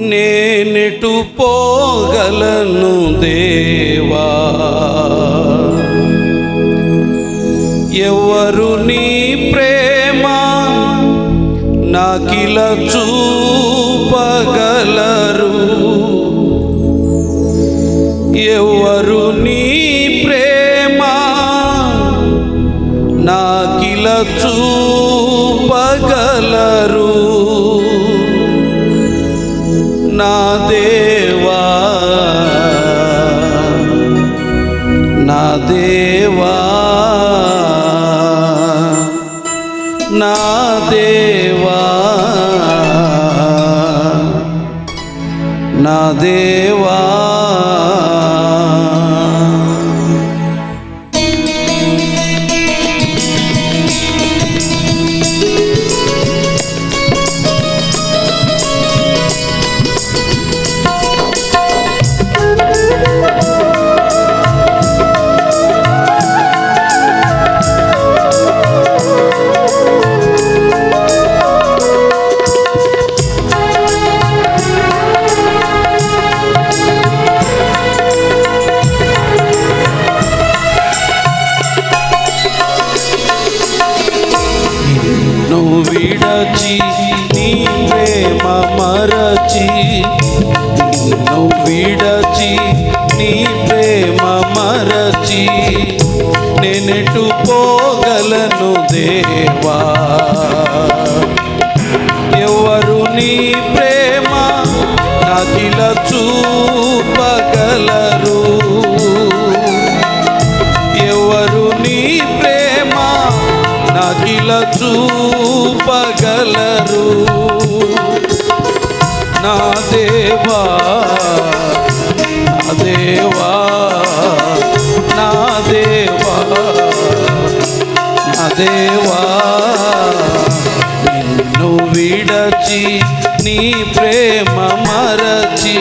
నేనెటు పోగలను దేవా. ఎవరు నీ ప్రేమ నాకిల చూపగలరు? ఎవరు నీ నా దేవా నా దేవా నా దేవా నా దేవా. చూపగలరు ఎవరు నీ ప్రేమ నాకిల చూపగలరు. నా దేవా నా దేవా నా దేవా నా దేవా నిన్ను విడచి నీ ప్రేమ మరచి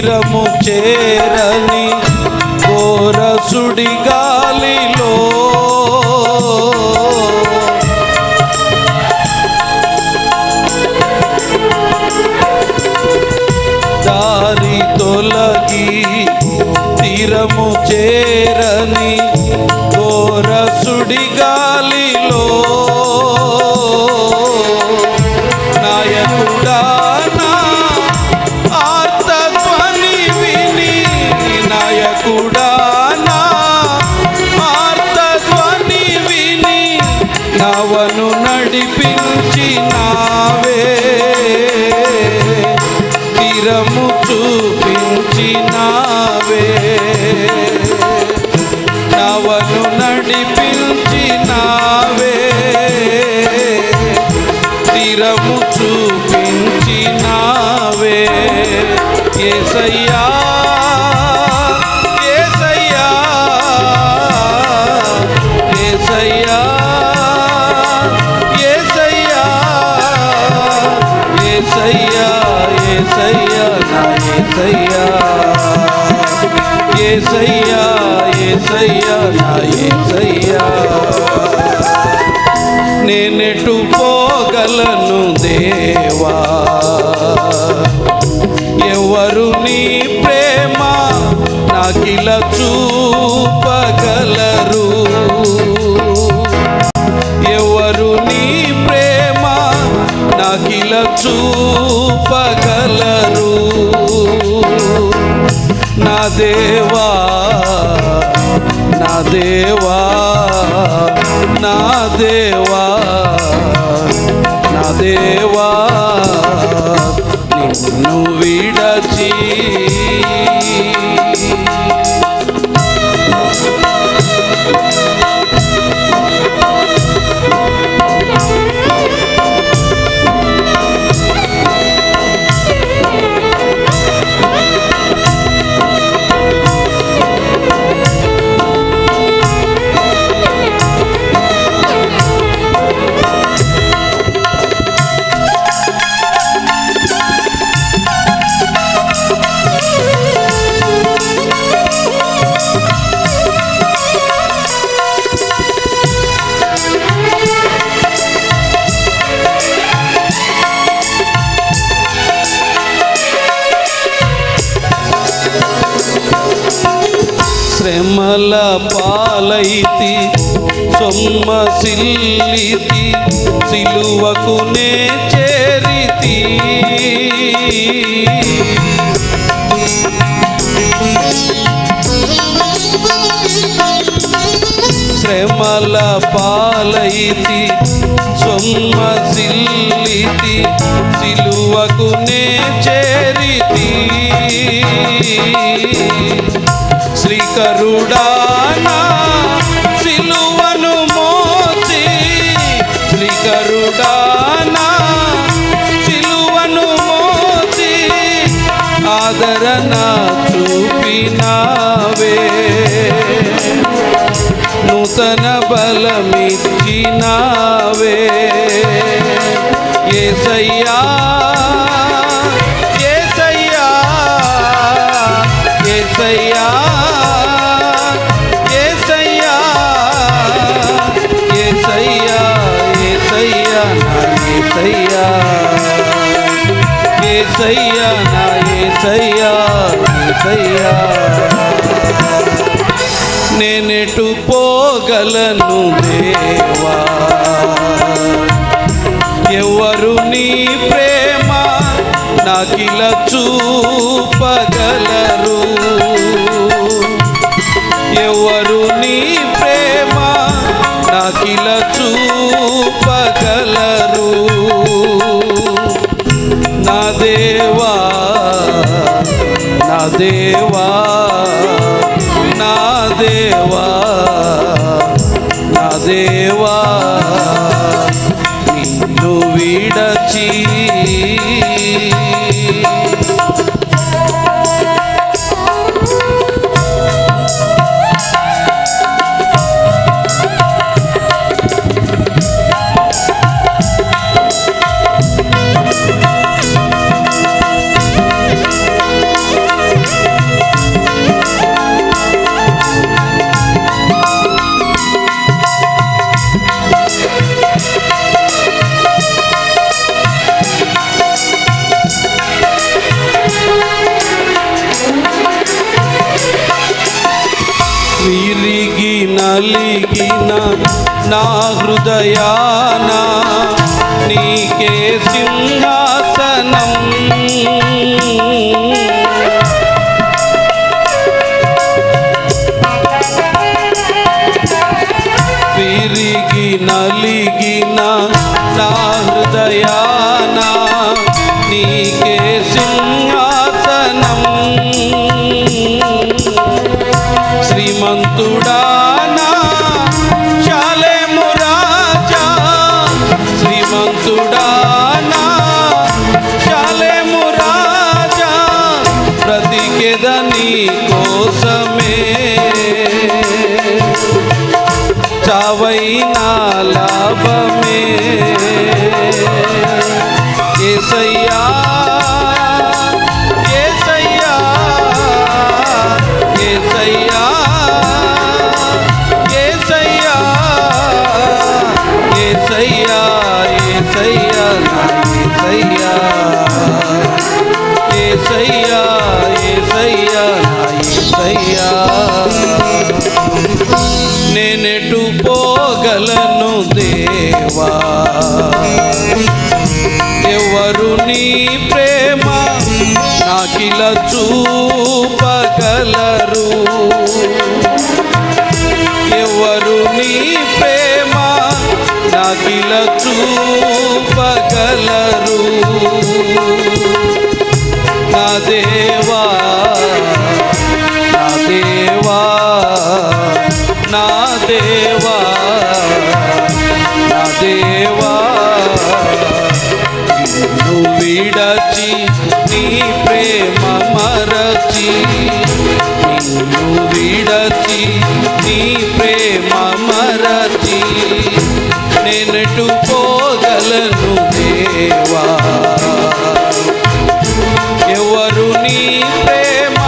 తీరము చేరని కోరసుడి గాలిలో. దారి తొలగి తీరము చేరని కోరసుడి గాలిలో. ఏసయ్యా చూపగలరు. నా దేవా నా దేవా నా దేవా నా దేవా నిన్ను విడచి శ్రమల పాలైతి సొమ్మసిల్లితి సిలువకు నే చేరితి. శ్రమల పాలైతి సొమ్మసిల్లితి సిలువకు నే చేరితి. శ్రీకరుడానా సిలువను మోచి శ్రీకరుడానా సిలువను మోచి ఆదరణ చూపినావే. నూతన బలమిచ్చినావే. ఏసయ్యా ఏసయ్యా ఏసయ్యా నా ఏసయ్యా ఏసయ్యా. నేనెటు పోగలను దేవా? ఎవరు నీ ప్రేమ నాకిల చూపగలరు? ఎవరు నీ దేవా నా దేవా నా దేవా నిన్ను విడచి నలిగిన నా హృదయాన నీకే సింహా కోసమే చావైనా లాభమే. ఏసయ్యా నాకిల చూపగలరు. ఎవరు నీ ప్రేమ నా నాకిల చూపగలరు. నా దేవా విడచి నీ ప్రేమ మరచి నేనెటు పోగలను దేవా. ఎవరు నీ ప్రేమ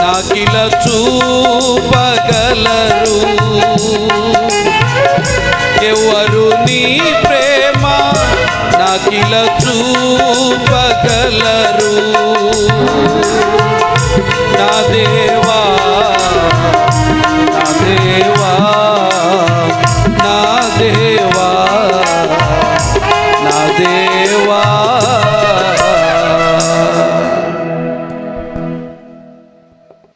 నాకిల చూపగలరు? ఎవరు నీ ప్రేమ నాకిల చూపగలరు? నా దేవా నా దేవా